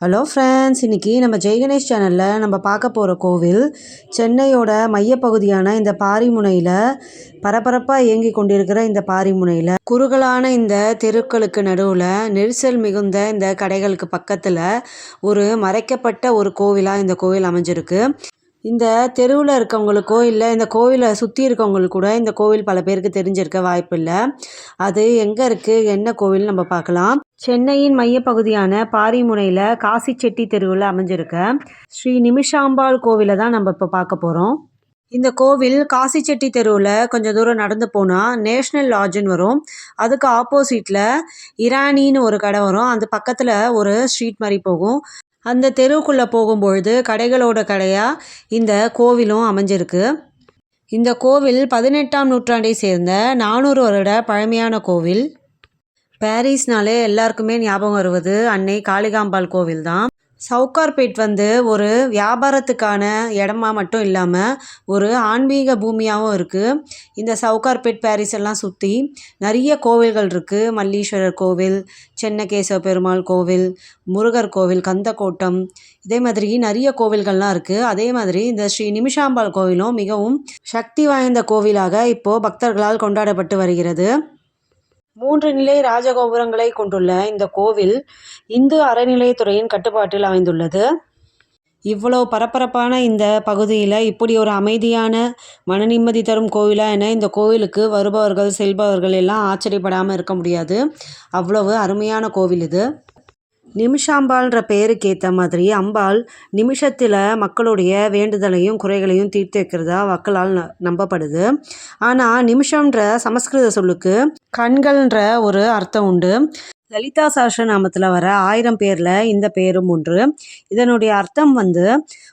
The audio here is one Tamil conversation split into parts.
ஹலோ ஃப்ரெண்ட்ஸ் இன்றைக்கி நம்ம ஜெய்கணேஷ் சேனலில் நம்ம பார்க்க போகிற கோவில் சென்னையோட மையப்பகுதியான இந்த பாரிமுனையில் பரபரப்பாக இயங்கி கொண்டிருக்கிற இந்த பாரிமுனையில் குறுகலான இந்த தெருக்களுக்கு நடுவில் நெரிசல் மிகுந்த இந்த கடைகளுக்கு பக்கத்தில் ஒரு மறைக்கப்பட்ட ஒரு கோவிலாக இந்த கோவில் அமைஞ்சிருக்கு. இந்த தெருவில் இருக்கவங்களுக்கோ இல்லை இந்த கோவிலை சுற்றி இருக்கவங்களுக்கு கூட இந்த கோவில் பல பேருக்கு தெரிஞ்சிருக்க வாய்ப்பில்லை அது எங்கே இருக்குது என்ன கோவில் நம்ம பார்க்கலாம். சென்னையின் மையப்பகுதியான பாரிமுனையில் காசிச்செட்டி தெருவில் அமைஞ்சிருக்க ஸ்ரீ நிமிஷாம்பாள் கோவிலை தான் நம்ம இப்போ பார்க்க போகிறோம் இந்த கோவில் காசிச்செட்டி தெருவில் கொஞ்சம் தூரம் நடந்து போனால் நேஷ்னல் லாட்ஜுன்னு வரும். அதுக்கு ஆப்போசிட்டில் இரானின்னு ஒரு கடை வரும். அந்த பக்கத்தில் ஒரு ஸ்ட்ரீட் மாதிரி போகும். அந்த தெருவுக்குள்ளே போகும்பொழுது கடைகளோட கடையாக இந்த கோவிலும் அமைஞ்சிருக்கு. இந்த கோவில் பதினெட்டாம் நூற்றாண்டை சேர்ந்த நானூறு வருட பழமையான கோவில். பாரிஸ்னாலே எல்லாருக்குமே ஞாபகம் வருவது அன்னை காளிகாம்பாள் கோவில் தான் சவுகார்பேட் வந்து ஒரு வியாபாரத்துக்கான இடமா மட்டும் இல்லாமல் ஒரு ஆன்மீக பூமியாகவும் இருக்குது இந்த சவுகார்பேட் பேரிஸ் எல்லாம் சுற்றி நிறைய கோவில்கள் இருக்குது மல்லீஸ்வரர் கோவில் சென்னகேசவ பெருமாள் கோவில் முருகர் கோவில் கந்தக்கோட்டம் இதே மாதிரி நிறைய கோவில்கள்லாம் இருக்குது அதே மாதிரி இந்த ஸ்ரீ நிமிஷாம்பாள் கோவிலும் மிகவும் சக்தி வாய்ந்த கோவிலாக இப்போது பக்தர்களால் கொண்டாடப்பட்டு வருகிறது. மூன்று நிலை ராஜகோபுரங்களை கொண்டுள்ள இந்த கோவில் இந்து அறநிலையத்துறையின் கட்டுப்பாட்டில் அமைந்துள்ளது. இவ்வளோ பரபரப்பான இந்த பகுதியில் இப்படி ஒரு அமைதியான மன நிம்மதி தரும் கோவிலாக என இந்த கோவிலுக்கு வருபவர்கள் செல்பவர்கள் எல்லாம் ஆச்சரியப்படாமல் இருக்க முடியாது. அவ்வளவு அருமையான கோவில் இது. நிமிஷாம்பாள்ன்ற பெயருக்கு ஏற்ற மாதிரி அம்பாள் நிமிஷத்தில் மக்களுடைய வேண்டுதலையும் குறைகளையும் தீர்த்து வைக்கிறதா மக்களால் நம்பப்படுது. ஆனால் நிமிஷம்ன்ற சமஸ்கிருத சொல்லுக்கு கண்கள்ன்ற ஒரு அர்த்தம் உண்டு. லலிதா நாமத்தில் வர ஆயிரம் பேரில் இந்த பேரும் ஒன்று. இதனுடைய அர்த்தம் வந்து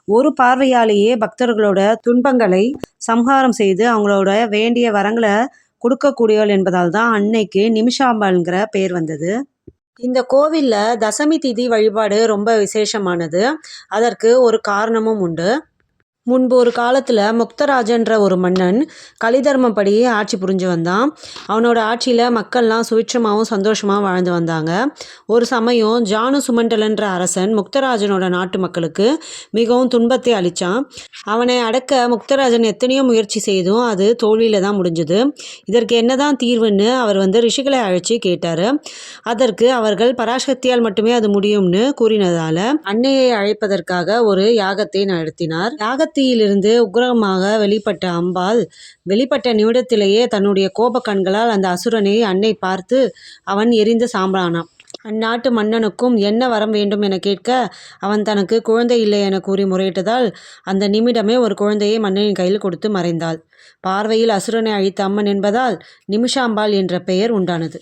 ஒரு பார்வையாலேயே பக்தர்களோட துன்பங்களை சம்ஹாரம் செய்து அவங்களோட வேண்டிய வரங்களை கொடுக்கக்கூடியவள் என்பதால் தான் அன்னைக்கு நிமிஷாம்பாள்ங்கிற பேர் வந்தது. இந்த கோவிலில் தசமி திதி வழிபாடு ரொம்ப விசேஷமானது. அதற்கு ஒரு காரணமும் உண்டு. முன்பு ஒரு காலத்தில் முக்தராஜன்ற ஒரு மன்னன் கலிதர்மப்படி ஆட்சி புரிஞ்சு வந்தான். அவனோட ஆட்சியில் மக்கள்லாம் சுவிட்சமாகவும் சந்தோஷமாகவும் வாழ்ந்து வந்தாங்க. ஒரு சமயம் ஜானு சுமண்டலன்ற அரசன் முக்தராஜனோட நாட்டு மக்களுக்கு மிகவும் துன்பத்தை அளித்தான் அவனை அடக்க முக்தராஜன் எத்தனையோ முயற்சி செய்தும் அது தோல்வியில் தான் முடிஞ்சுது. இதற்கு என்னதான் தீர்வுன்னு அவர் வந்து ரிஷிகளை அழைச்சி கேட்டார். அதற்கு அவர்கள் பராசக்தியால் மட்டுமே அது முடியும்னு கூறினதால் அன்னையை அழைப்பதற்காக ஒரு யாகத்தை நடத்தினார். யாகத்தை கத்தியிலிருந்து உக்ரமாக வெளிப்பட்ட அம்பாள் வெளிப்பட்ட நிமிடத்திலேயே தன்னுடைய கோப கண்களால் அந்த அசுரனை அன்னை பார்த்து அவன் எரிந்து சாம்பலானான். அந்நாட்டு மன்னனுக்கும் என்ன வரம் வேண்டும் என கேட்க அவன் தனக்கு குழந்தை இல்லை என கூறி முறையிட்டதால் அந்த நிமிடமே ஒரு குழந்தையை மன்னனின் கையில் கொடுத்து மறைந்தாள். பார்வையில் அசுரனை அழித்த அம்மன் என்பதால் நிமிஷாம்பாள் என்ற பெயர் உண்டானது.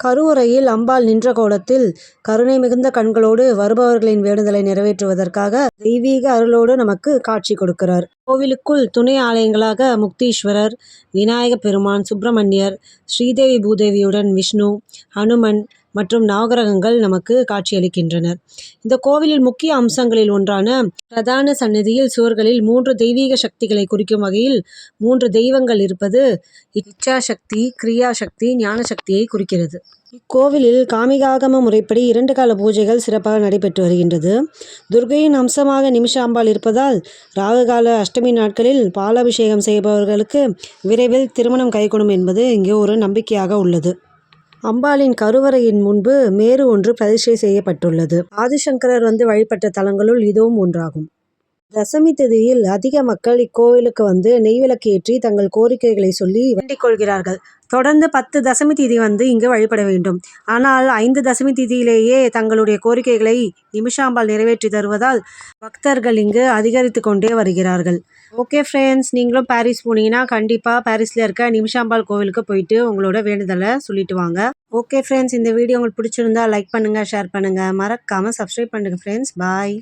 கருவறையில் அம்பாள் நின்ற கோலத்தில் கருணை மிகுந்த கண்களோடு வருபவர்களின் வேண்டுதலை நிறைவேற்றுவதற்காக தெய்வீக அருளோடு நமக்கு காட்சி கொடுக்கிறார். கோவிலுக்குள் துணை ஆலயங்களாக முக்தீஸ்வரர் விநாயக பெருமான் சுப்பிரமணியர் ஸ்ரீதேவி பூதேவியுடன் விஷ்ணு ஹனுமன் மற்றும் நவகிரகங்கள் நமக்கு காட்சியளிக்கின்றனர். இந்த கோவிலில் முக்கிய அம்சங்களில் ஒன்றான பிரதான சன்னதியில் சுவர்களில் மூன்று தெய்வீக சக்திகளை குறிக்கும் வகையில் மூன்று தெய்வங்கள் இருப்பது இச்சா சக்தி கிரியா சக்தி ஞான சக்தியை குறிக்கிறது. இக்கோவிலில் காமிகாகம முறைப்படி இரண்டு கால பூஜைகள் சிறப்பாக நடைபெற்று வருகின்றது. துர்கையின் அம்சமாக நிமிஷாம்பாள் இருப்பதால் ராகுகால அஷ்டமி நாட்களில் பாலாபிஷேகம் செய்பவர்களுக்கு விரைவில் திருமணம் கைகொடும் என்பது இங்கே ஒரு நம்பிக்கையாக உள்ளது. அம்பாளின் கருவறையின் முன்பு மேரு ஒன்று பிரதிஷ்டை செய்யப்பட்டுள்ளது. ஆதிசங்கரர் வந்து வழிபட்ட தலங்களுள் இதுவும் ஒன்றாகும். தசமி திதியில் அதிக மக்கள் இக்கோவிலுக்கு வந்து நெய் விளக்கேற்றி தங்கள் கோரிக்கைகளை சொல்லி வேண்டிக் கொள்கிறார்கள். தொடர்ந்து பத்து தசமி திதி வந்து இங்கு வழிபட வேண்டும். ஆனால் ஐந்து தசமி திதியிலேயே தங்களுடைய கோரிக்கைகளை நிமிஷாம்பால் நிறைவேற்றி தருவதால் பக்தர்கள் இங்கு அதிகரித்து கொண்டே வருகிறார்கள். ஓகே ஃப்ரெண்ட்ஸ் நீங்களும் பாரிஸ் போனீங்கன்னா கண்டிப்பாக பாரிஸில் இருக்க நிமிஷாம்பாள் கோவிலுக்கு போயிட்டு உங்களோட வேண்டுதலை சொல்லிட்டு வாங்க. ஓகே ஃப்ரெண்ட்ஸ் இந்த வீடியோ உங்களுக்கு பிடிச்சிருந்தா லைக் பண்ணுங்கள் ஷேர் பண்ணுங்கள் மறக்காமல் சப்ஸ்கிரைப் பண்ணுங்கள் ஃப்ரெண்ட்ஸ் பாய்